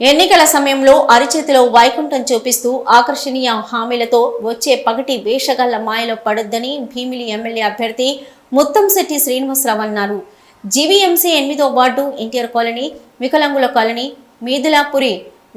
ఎన్నికల సమయంలో అరిచేతిలో వైకుంఠం చూపిస్తూ ఆకర్షణీయ హామీలతో వచ్చే పగటి వేషగల్ల మాయలో పడొద్దని భీమిలి ఎమ్మెల్యే అభ్యర్థి ముత్తంశెట్టి శ్రీనివాసరావు అన్నారు. జీవీఎంసీ ఎనిమిదో వార్డు ఎన్టీఆర్ కాలనీ వికలాంగుల కాలనీ మీదులాపురి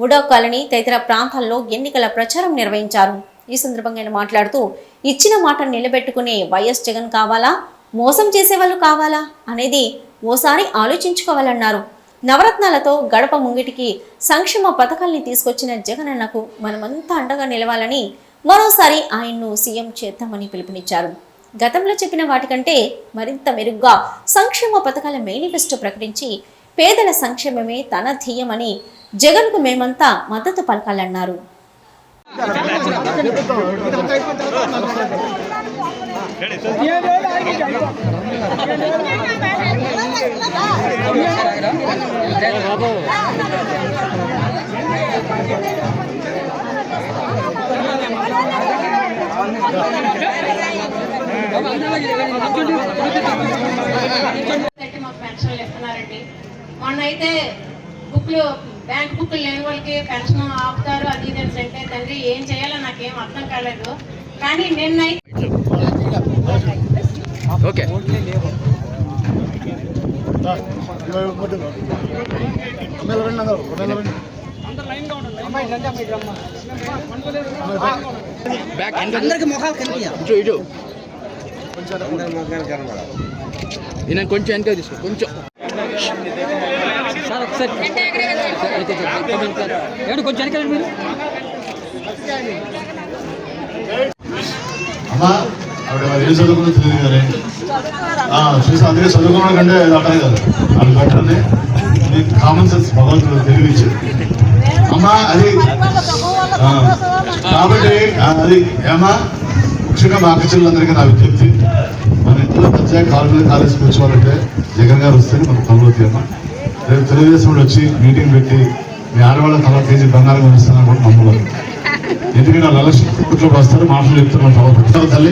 ఉడో కాలనీ తదితర ప్రాంతాల్లో ఎన్నికల ప్రచారం నిర్వహించారు. ఈ సందర్భంగా ఆయన మాట్లాడుతూ ఇచ్చిన మాట నిలబెట్టుకునే వైఎస్ జగన్ కావాలా? మోసం చేసేవాళ్ళు కావాలా? అనేది ఓసారి ఆలోచించుకోవాలన్నారు. నవరత్నాలతో గడప ముంగిటికి సంక్షేమ పథకాల్ని తీసుకొచ్చిన జగనన్నకు మనమంతా అండగా నిలవాలని మరోసారి ఆయన్ను సీఎం చేద్దామని పిలుపునిచ్చారు. గతంలో చెప్పిన వాటికంటే మరింత మెరుగ్గా సంక్షేమ పథకాల మేనిఫెస్టో ప్రకటించి పేదల సంక్షేమమే తన ధ్యేయమని జగన్కు మేమంతా మద్దతు పలకాలన్నారు. మాకు పెన్షన్లు ఇస్తున్నారండి. మొన్న అయితే బుక్లు బ్యాంక్ బుక్లు లేని వాళ్ళకి పెన్షన్ ఆపుతారు అది ఇది అంటే తండ్రి ఏం చేయాలో నాకేం అర్థం కాలేదు. కానీ నిన్నైతే ఓకే. బ్యాక్ అందరికి ముఖాలు కనిపించు ఇటు నేను కొంచెం వెనక తీసుకో కొంచెం. సార్ ఒకసారి. ఏమండి కొంచెం మీరు అమ్మా ఆవిడ మరి ఏం చదువుకుందో తెలియదు కానీ. ఆ, చూసి అందుకే చదువుకోవడం కంటే అది కాదు. అది బట్టనే కామన్ సెన్స్ భగవంతుడు ఆ, కాబట్టి అది ఏమా? ముఖ్యంగా మా అక్కచెల్లందరికీ నా విజ్ఞప్తి. మన ఇంట్లో పెద్ద కాలేజీ కాలేజ్ వచ్చేవారంటే జగన్ గారు వస్తేనే మనకు పనులు తీయమా రేపు తెలుగుదేశం వచ్చి మీటింగ్ పెట్టి మీ ఆడవాళ్ళ తల కేజీ బంగారం కొనిస్తానని కూడా నమ్మలేదు ఎందుకంటే వాళ్ళు ఎలక్షన్ కోర్టులోకి వస్తారు మాటలు చెప్తున్నారు తల్లి.